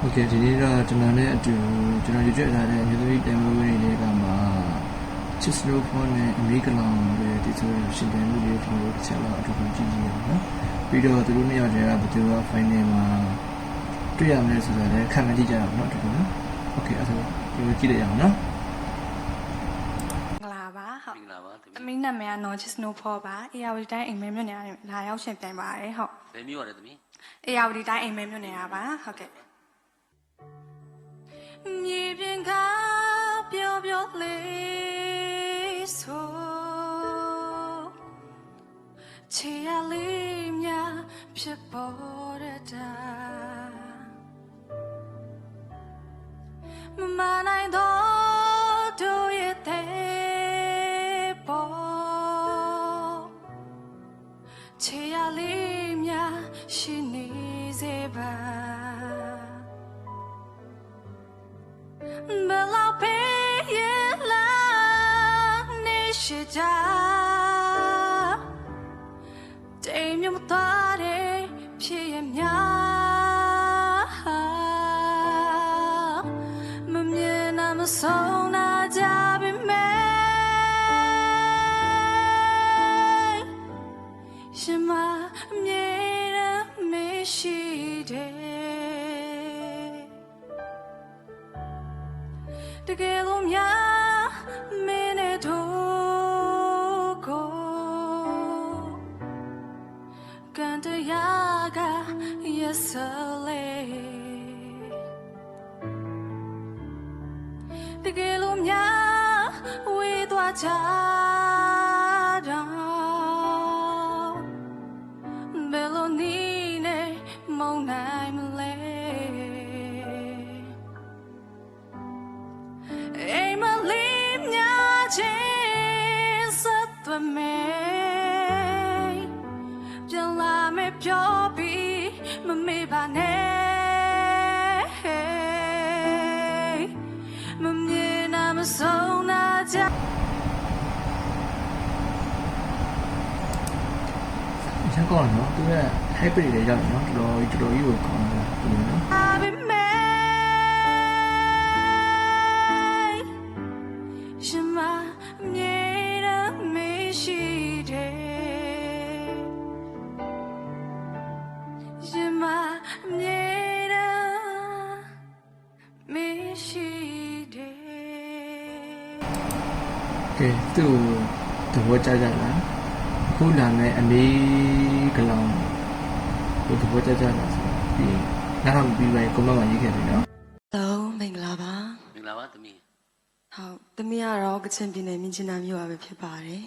ဟုတ်ကဲ့ဒီနေ့တော့ကျွန်တော်နဲ့အတူကျွန်တော်ရွေးချယ်ထားတဲ့မြို့သမီးတန်ဖိုးဝင်တွေကမှချစ်စနိုဖုန်းနဲ့အမေရိကန်လောင်တွေဒီဆိုရှင်ပြန်မှုတွေကျွန်တော်တို့တစ်ချက်လောက်အတူတူကြည့်ကြည့်ရအောင်နော်ပြီးတော့သူတို့နှစ်ယောက်တည်းကဘယ်သူက final မှာတွေ့ရမလဲဆိုတာလည်းခံမှန်းကြည့်ကြရအောင်နော်အတူတူနော်โอเคအဲ့ဒါဒီလိုကြည့်လိုက်ရအောင်နော် မင်္ဂလာပါဟုတ် မင်္ဂလာပါသမီး သမီးနာမည်ကနော်ချစ်စနိုဖောပါအေယာဝတီတိုင်းအိမ်မဲမြို့နယ်ကနေလာရောက်ရှင်ပြိုင်ပါတယ်ဟုတ် ဘယ်မျိုးရလဲသမီး အေယာဝတီတိုင်းအိမ်မဲမြို့နယ်ကပါဟုတ်ကဲ့ မြေပြင်ကပျော်ပျော်လေးဆိုချီရလေးများဖြစ်ပေါ်တဲ့တာမမနိုင်တော့တို့ရဲ့တဲ့ပေါ်ချေရလေးများရှိနေစေပါ ရှိကြတိမ်မြမသွားတဲ့ဖြစ်ရများမမြင်နာမဆုံးနာကြပြီမဲရှင်မအမြဲတမ်းမရှိတယ်တကယ်လို့များမ yes lay တကယ်လို့များဝေးသွားကြတော့ဘယ်လိုနည်းနဲ့မုန်းနိုင်မလဲအိမ်မလေးများချင်းဆက်သွယ်မယ်ပြန်လာမယ်ပြောပြီး မမေ့ပါနဲ့မမြင်နာမဆုံးနာကြအချက်ကောင်းနော်သူက hybrid တွေရောက်နော်တော်တော်တော်တော်ကြီးကိုကောင်းတယ်ဒီလိုနော် မမြေရမရှိတယ်ကဲသူ့သဘောကျကြလားခုလာမဲ့အမေကလောင်ကိုသဘောကျကြလားဆိုပြီးနောက်တော့ပြီးလိုက်ကွန်မန့်မှာရေးခဲ့တယ်နော်လုံးမင်္ဂလာပါမင်္ဂလာပါသမီးဟုတ်သမီးကတော့ကချင်ပြည်နယ်မြင်းချနာမြို့ပါပဲဖြစ်ပါတယ်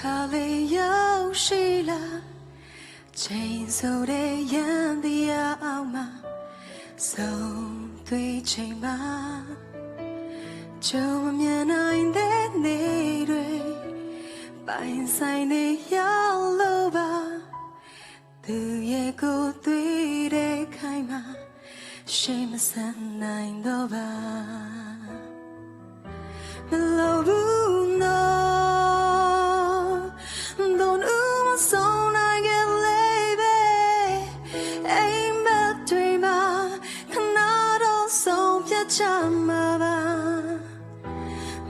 သူဟာလေးရောက်ရှိလာချိန်ဆိုတဲ့ရန်တရားအောင်မှာဆုံးတွေ့ချိန်မှာကြုံမမြင်နိုင်တဲ့နေတွေပိုင်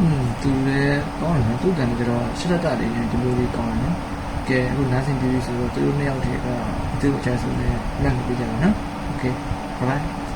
อืมသူလည်းကောင်းတယ်နော်သူတန်ကြတော့ရှစ်တတလေးနဲ့ဒီလိုလေးကောင်းတယ်နော်က ကဲအခုနားဆင်ပြီးပြီဆိုတော့သူတို့နှစ်ယောက်တည်းကသူ့အချမ်းဆုံးနဲ့လက်မပေးကြပါနော်โอเค bye bye